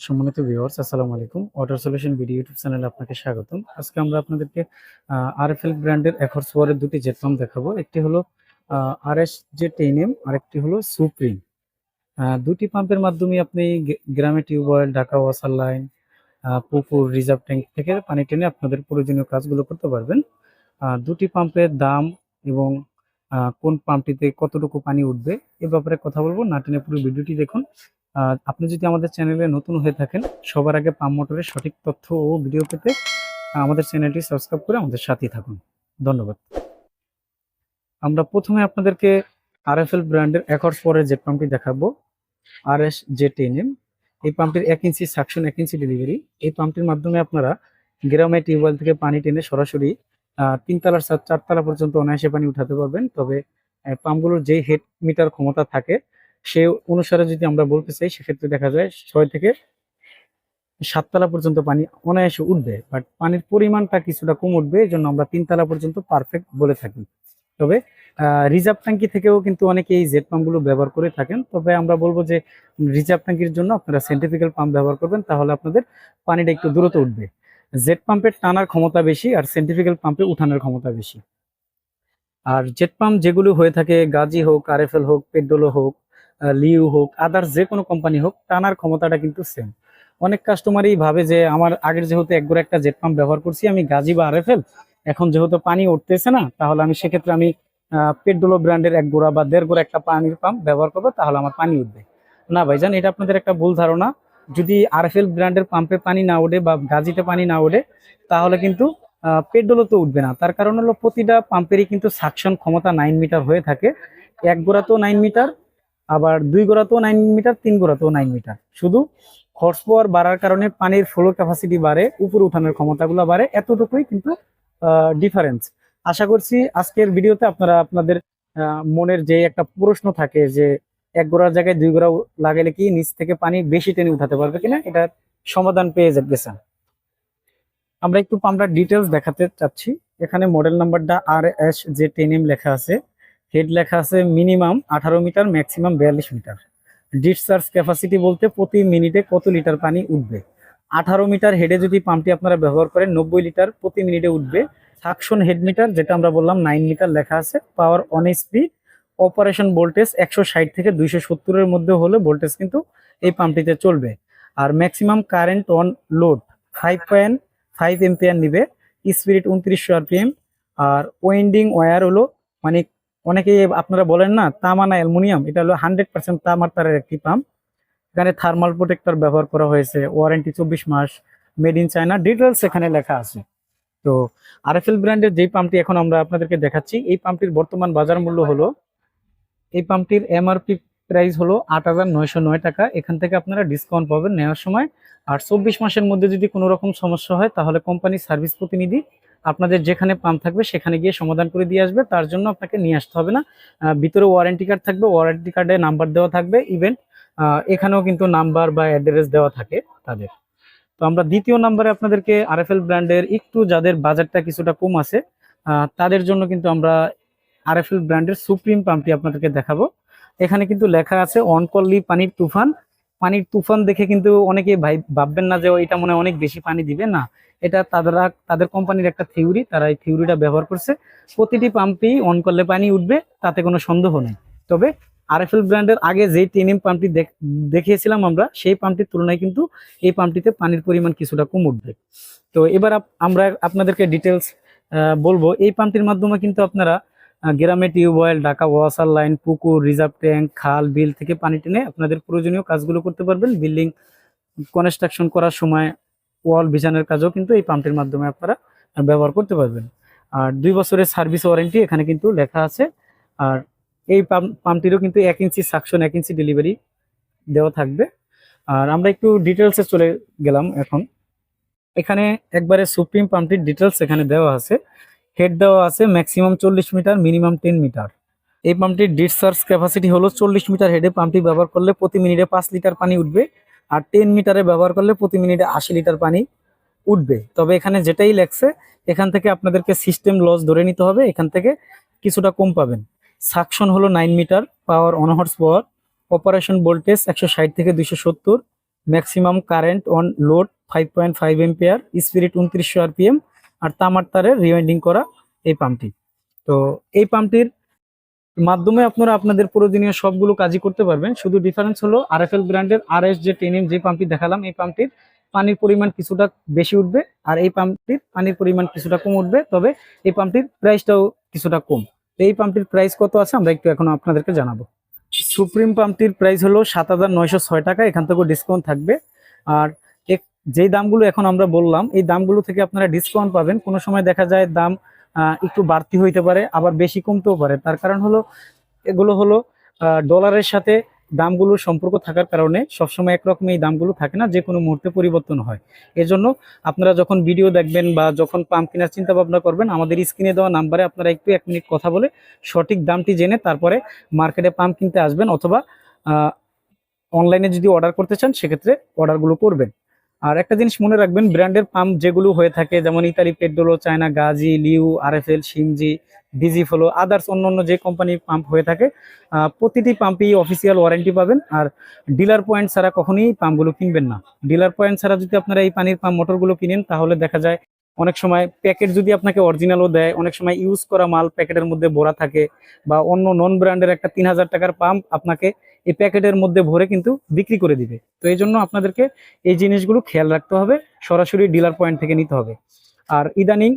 সম্মানিত ভিউয়ার্স আসসালামু আলাইকুম। ওয়াটার সলিউশন ভিডিও ইউটিউব চ্যানেলে আপনাকে স্বাগতম। আজকে আমরা আপনাদেরকে আরএফএল ব্র্যান্ডের এফর্স ওয়ারের দুটি জেট পাম্প দেখাবো। একটি হলো আরএস জে টেন এম আরেকটি হলো সুপ্রিম দুটি পাম্পের মাধ্যমে আপনি গ্রামে টিউবওয়েল ঢাকা ওয়াসার লাইন পুকুর রিজার্ভ ট্যাঙ্ক থেকে পানি টেনে আপনাদের প্রয়োজনীয় কাজগুলো করতে পারবেন। দুটি পাম্পের দাম এবং কোন পাম্পটিতে কতটুকু পানি উঠবে এ ব্যাপারে কথা বলব। না টেনে পুরো ভিডিওটি দেখুন। আপনি যদি আমাদের চ্যানেলে নতুন হয়ে থাকেন, সবার আগে পাম্প মোটরের সঠিক তথ্য ও ভিডিও পেতে আমাদের চ্যানেলটি সাবস্ক্রাইব করে আমাদের সাথেই থাকুন। ধন্যবাদ। আমরা প্রথমে আপনাদেরকে আর এফ এল ব্র্যান্ডের একর্স পরের জেট পাম্পটি দেখাবো R S J ten M এই পাম্পটির এক ইঞ্চি সাকশন এক ইঞ্চি ডেলিভারি এই পাম্পটির মাধ্যমে আপনারা গ্রামে টিউবওয়েল থেকে পানি টেনে সরাসরি তিনতলার চারতলা পর্যন্ত অনায়াসে পানি উঠাতে পারবেন। তবে পাম্পগুলোর যেই হেড মিটার ক্ষমতা থাকে সে অনুসারে যদি আমরা বলতে চাই, সেক্ষেত্রে দেখা যায় ছয় থেকে সাততলা পর্যন্ত পানি অনায়াসে উঠবে বাট পানির পরিমাণটা কিছুটা কম উঠবে এই জন্য আমরা তিনতলা পর্যন্ত পারফেক্ট বলে থাকি। তবে রিজার্ভ ট্যাঙ্কি থেকেও কিন্তু অনেকে এই জেট পাম্পগুলো ব্যবহার করে থাকেন। তবে আমরা বলব যে রিজার্ভ ট্যাঙ্কির জন্য আপনারা সেন্টিফিক্যাল পাম্প ব্যবহার করবেন, তাহলে আপনাদের পানিটা একটু দ্রুত উঠবে। জেট পাম্পের টানার ক্ষমতা বেশি আর সেন্টিফিক্যাল পাম্পে উঠানোর ক্ষমতা বেশি। আর জেট পাম্প যেগুলো হয়ে থাকে, গাজি হোক আরএফএল হোক পেড্রোলো হোক লিউ হোক আদার্স যে কোনো কোম্পানি হোক, টানার ক্ষমতাটা কিন্তু সেম অনেক কাস্টমারই ভাবে যে, আমার আগের যেহেতু একবার একটা জেট পাম্প ব্যবহার করছি, আমি গাজি বা আরএফএল এখন যেহেতু পানি উঠতেছে না, তাহলে আমি সেক্ষেত্রে আমি পেড্রোলো ব্র্যান্ডের এক গোড়া বা দেড় গোড়া একটা পানির পাম্প ব্যবহার করব, তাহলে আমার পানি উঠবে। না ভাইজান, এটা আপনাদের একটা ভুল ধারণা। যদি আরএফএল ব্র্যান্ডের পাম্পে পানি না ওঠে বা গাজিতে পানি না ওঠে তাহলে কিন্তু পেড্রোলো তো উঠবে না। তার কারণ হলো, প্রতিটা পাম্পেরই কিন্তু সাকশন ক্ষমতা নাইন মিটার হয়ে থাকে। এক গোড়া তো নাইন মিটার আবার দুই গোড়াতেও নাইন মিটার তিন গোড়াতেও নাইন মিটার শুধু হর্স পাওয়ার বাড়ার কারণে পানির ফ্লো ক্যাপাসিটি বাড়ে, উপরে উঠানোর ক্ষমতাগুলো বাড়ে, এতটুকুই কিন্তু ডিফারেন্স আশা করছি আজকের ভিডিওতে আপনারা আপনাদের মনের যে একটা প্রশ্ন থাকে যে এক গোড়ার জায়গায় দুই গোড়া লাগাইলে কি নিচ থেকে পানি বেশি টেনে উঠাতে পারবে কিনা এটার সমাধান পেয়ে গেছেন আমরা একটু পাম্পটার ডিটেলস দেখাতে চাচ্ছি। এখানে মডেল নাম্বারটা R S J ten M লেখা আছে। হেড লেখা আছে মিনিমাম আঠারো মিটার, ম্যাক্সিমাম বিয়াল্লিশ মিটার। ডিসচার্জ ক্যাপাসিটি বলতে প্রতি মিনিটে কত লিটার পানি উঠবে? আঠারো মিটার হেডে যদি পাম্পটি আপনারা ব্যবহার করেন, নব্বই লিটার প্রতি মিনিটে উঠবে। সাকশন হেড মিটার, যেটা আমরা বললাম নাইন মিটার লেখা আছে power on HP operation voltage একশো ষাট থেকে দুইশো সত্তরের মধ্যে হলে ভোল্টেজ কিন্তু এই পাম্পটিতে চলবে। আর maximum current on load five point five ampere নিবে স্পিরিট উনত্রিশশো আরপিএম আর ওয়েন্ডিং ওয়্যার হলো মানে অনেকে আপনারা বলেন না তামা না অ্যালুমিনিয়াম, এটা হলো হান্ড্রেড পার্সেন্ট তামার তারের একটি পাম্প। এখানে থার্মাল প্রোটেক্টর ব্যবহার করা হয়েছে ওয়ারেন্টি চব্বিশ মাস মেড ইন চায়না ডিটেলস এখানে লেখা আছে। তো আর এফ আরএফএল ব্র্যান্ডের যেই পাম্পটি এখন আমরা আপনাদেরকে দেখাচ্ছি, এই পাম্পটির বর্তমান বাজার মূল্য হলো, এই পাম্পটির এমআরপি প্রাইস হলো আট হাজার নয়শো নয় টাকা। এখান থেকে আপনারা ডিসকাউন্ট পাবেন নেওয়ার সময়। আর চব্বিশ মাসের মধ্যে যদি কোনো রকম সমস্যা হয়, তাহলে কোম্পানির সার্ভিস প্রতিনিধি আপনাদের যেখানে পাম্প থাকবে সেখানে গিয়ে সমাধান করে দিয়ে আসবে, তার জন্য আপনাকে নিয়ে আসতে হবে না। ভিতরে ওয়ারেন্টি কার্ড থাকবে ওয়ারেন্টি কার্ডে নাম্বার দেওয়া থাকবে ইভেন এখানেও কিন্তু নাম্বার বা অ্যাড্রেস দেওয়া থাকে তাদের। তো আমরা দ্বিতীয় নাম্বারে আপনাদেরকে আর আরএফএল ব্র্যান্ডের একটু যাদের বাজারটা কিছুটা কম আছে তাদের জন্য কিন্তু আমরা আর আরএফএল ব্র্যান্ডের সুপ্রিম পাম্পটি আপনাদেরকে দেখাবো। এখানে কিন্তু লেখা আছে অন করলি পানির তুফান পানির তুফান দেখে কিন্তু অনেকে ভাই ভাববেন না যে এটা মনে অনেক বেশি পানি দিবে। না, এটা তারা তাদের কোম্পানির একটা থিওরি, তারা এই থিওরিটা ব্যবহার করছে। প্রতিটি পাম্পেই অন করলে পানি উঠবে, তাতে কোনো সন্দেহ নেই। তবে আরএফএল ব্র্যান্ডের আগে যে টেনএম পাম্পটি দেখ- দেখিয়েছিলাম আমরা, সেই পাম্পটির তুলনায় কিন্তু এই পাম্পটিতে পানির পরিমাণ কিছুটা কম উঠবে। তো এবার আমরা আপনাদেরকে ডিটেলস বলব। এই পাম্পটির মাধ্যমে কিন্তু আপনারা গ্রামে টিউবওয়েল, ঢাকা ওয়াসার লাইন, পুকুর, রিজার্ভ ট্যাঙ্ক, খাল, বিল থেকে পানি টেনে আপনাদের প্রয়োজনীয় কাজগুলো করতে পারবেন। বিল্ডিং কনস্ট্রাকশন করার সময় ওয়াল ভিজানের কাজও কিন্তু এই পাম্পটির মাধ্যমে আপনারা ব্যবহার করতে পারবেন। আর দুই বছরের সার্ভিস ওয়ারেন্টি এখানে কিন্তু লেখা আছে। আর এই পাম্প পাম্পটিরও কিন্তু এক ইঞ্চি সাকশন এক ইঞ্চি ডেলিভারি দেওয়া থাকবে। আর আমরা একটু ডিটেলসে চলে গেলাম এখন। এখানে একবারে সুপ্রিম পাম্পটির ডিটেলস এখানে দেওয়া আছে। হেড দেওয়া আছে ম্যাক্সিমাম চল্লিশ মিটার মিনিমাম টেন মিটার। এই পাম্পটির ডিসচার্জ ক্যাপাসিটি হলো চল্লিশ মিটার হেডে পাম্পটি ব্যবহার করলে প্রতি মিনিটে পাঁচ লিটার পানি উঠবে আর টেন মিটারে ব্যবহার করলে প্রতি মিনিটে আশি লিটার পানি উঠবে। তবে এখানে যেটাই লেখছে, এখান থেকে আপনাদেরকে সিস্টেম লস ধরে নিতে হবে, এখান থেকে কিছুটা কম পাবেন। সাকশন হলো nine metre power on horsepower operation voltage একশো ষাট থেকে দুশো সত্তর maximum current on load five point five ampere speed উনত্রিশশো আরপিএম আর তামার তারের রিওয়াইন্ডিং করা এই পাম্পটি তো এই পাম্পটির মাধ্যমে আপনারা আপনাদের প্রয়োজনীয় সবগুলো কাজই করতে পারবেন। শুধু ডিফারেন্স হলো আর এফ এল ব্র্যান্ডের R S J ten M যে পাম্পটি দেখালাম, এই পাম্পটির পানির পরিমাণ কিছুটা বেশি উঠবে আর এই পাম্পটির পানির পরিমাণ কিছুটা কম উঠবে, তবে এই পাম্পটির প্রাইসটাও কিছুটা কম। এই পাম্পটির প্রাইস কত আছে আমরা একটু এখন আপনাদেরকে জানাব। সুপ্রিম পাম্পটির প্রাইস হলো সাত হাজার নয়শো ছয় টাকা, এখান থেকেও ডিসকাউন্ট থাকবে। আর যেই দামগুলো এখন আমরা বললাম, এই দামগুলো থেকে আপনারা ডিসকাউন্ট পাবেন। কোনো সময় দেখা যায় দাম একটু বাড়তি হইতে পারে, আবার বেশি কমতেও পারে। তার কারণ হলো, এগুলো হলো ডলারের সাথে দামগুলোর সম্পর্ক থাকার কারণে সবসময় একরকম এই দামগুলো থাকে না, যে কোনো মুহূর্তে পরিবর্তন হয়। এজন্য আপনারা যখন ভিডিও দেখবেন বা যখন পাম্প কেনার চিন্তা ভাবনা করবেন, আমাদের স্ক্রিনে দেওয়া নাম্বারে আপনারা একটু এক মিনিট কথা বলে সঠিক দামটি জেনে তারপরে মার্কেটে পাম্প কিনতে আসবেন অথবা অনলাইনে যদি অর্ডার করতে চান, সেক্ষেত্রে অর্ডারগুলো করবেন। আর একটা জিনিস মনে রাখবেন, ব্র্যান্ডের পাম্প যেগুলো হয়ে থাকে, যেমন Italy Pedrollo, China Gazi, Liu, RFL সিমজি DG ফলো আদার্স অন্য অন্য যে কোম্পানির পাম্প হয়ে থাকে প্রতিটি পাম্পেই অফিসিয়াল ওয়ারেন্টি পাবেন। আর ডিলার পয়েন্ট ছাড়া কখনোই পাম্পগুলো কিনবেন না। ডিলার পয়েন্ট ছাড়া যদি আপনারা এই পানির পাম্প মোটরগুলো কিনেন, তাহলে দেখা যায় অনেক সময় প্যাকেট যদি আপনাকে অরিজিনালও দেয়, অনেক সময় ইউজ করা মাল প্যাকেটের মধ্যে ভরা থাকে, বা অন্য নন ব্র্যান্ডের একটা তিন হাজার টাকার পাম্প আপনাকে এই প্যাকেটের মধ্যে ভরে কিন্তু বিক্রি করে দিবে। তো এই জন্য আপনাদেরকে এই জিনিসগুলো খেয়াল রাখতে হবে, সরাসরি ডিলার পয়েন্ট থেকে নিতে হবে। আর ইদানিং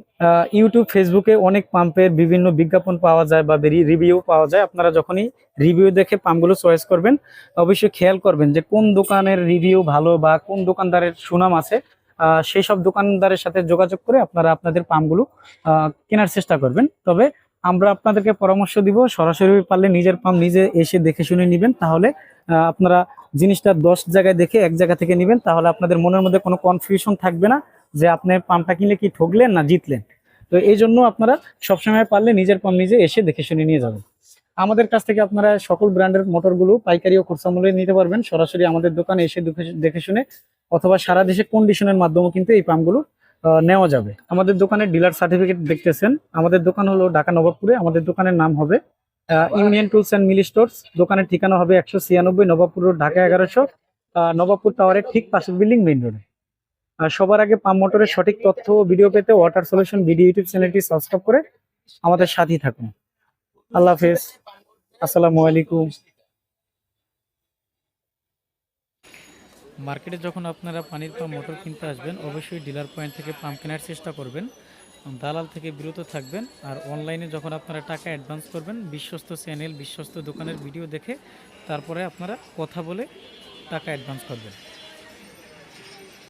ইউটিউব, ফেসবুকে অনেক পাম্পের বিভিন্ন বিজ্ঞাপন পাওয়া যায় বা রিভিউ পাওয়া যায়। আপনারা যখনই রিভিউ দেখে পাম্পগুলো চয়েস করবেন, অবশ্যই খেয়াল করবেন যে কোন দোকানের রিভিউ ভালো বা কোন দোকানদারের সুনাম আছে। সেই সব দোকানদারের সাথে যোগাযোগ করে আপনারা আপনাদের পাম্পগুলো কেনার চেষ্টা করবেন। তবে আমরা আপনাদেরকে পরামর্শ দিব, সরাসরি পারলে নিজের পাম্প নিজে এসে দেখে শুনে নেবেন। তাহলে আপনারা জিনিসটা দশ জায়গায় দেখে এক জায়গা থেকে নেবেন, তাহলে আপনাদের মনের মধ্যে কোনো কনফিউশন থাকবে না যে আপনি পাম্পটা কিনলে কি ঠকলেন না জিতলেন। তো এই জন্য আপনারা সবসময় পারলে নিজের পাম্প নিজে এসে দেখে শুনে নিয়ে যাবেন। আমাদের কাছ থেকে আপনারা সকল ব্র্যান্ডের মোটরগুলো পাইকারি ও খুচরা মূল্যে নিতে পারবেন। সরাসরি আমাদের দোকানে এসে দেখে- শুনে, অথবা সারা দেশে কন্ডিশনের মাধ্যমেও কিন্তু এই পাম্পগুলো নেওয়া যাবে। আমাদের দোকানের ডিলার সার্টিফিকেট দেখতেছেন। আমাদের দোকান হলো ঢাকা নবাবপুরে। আমাদের দোকানের নাম হবে Union Tools and Mili Stores. দোকানের ঠিকানা হবে একশো ছিয়ানব্বই নবাবপুর রোড, ঢাকা এগারোশো নবাবপুর টাওয়ারের ঠিক পাশের বিল্ডিং মেইন রোডে। আর সবার আগে পাম্প মোটরের সঠিক তথ্য ও ভিডিও পেতে ওয়াটার সলিউশন ভিডিও ইউটিউব চ্যানেলটি সাবস্ক্রাইব করে আমাদের সাথেই থাকুন। আল্লাহ হাফেজ। আসসালামু আলাইকুম। মার্কেটে যখন আপনারা পানির পাম্প, মোটর কিনতে আসবেন, অবশ্যই ডিলার পয়েন্ট থেকে পাম্প কেনার চেষ্টা করবেন। দালাল থেকে বিরত থাকবেন আর অনলাইনে যখন আপনারা টাকা অ্যাডভান্স করবেন, বিশ্বস্ত চ্যানেল, বিশ্বস্ত দোকানের ভিডিও দেখে তারপরে আপনারা কথা বলে টাকা অ্যাডভান্স করবেন।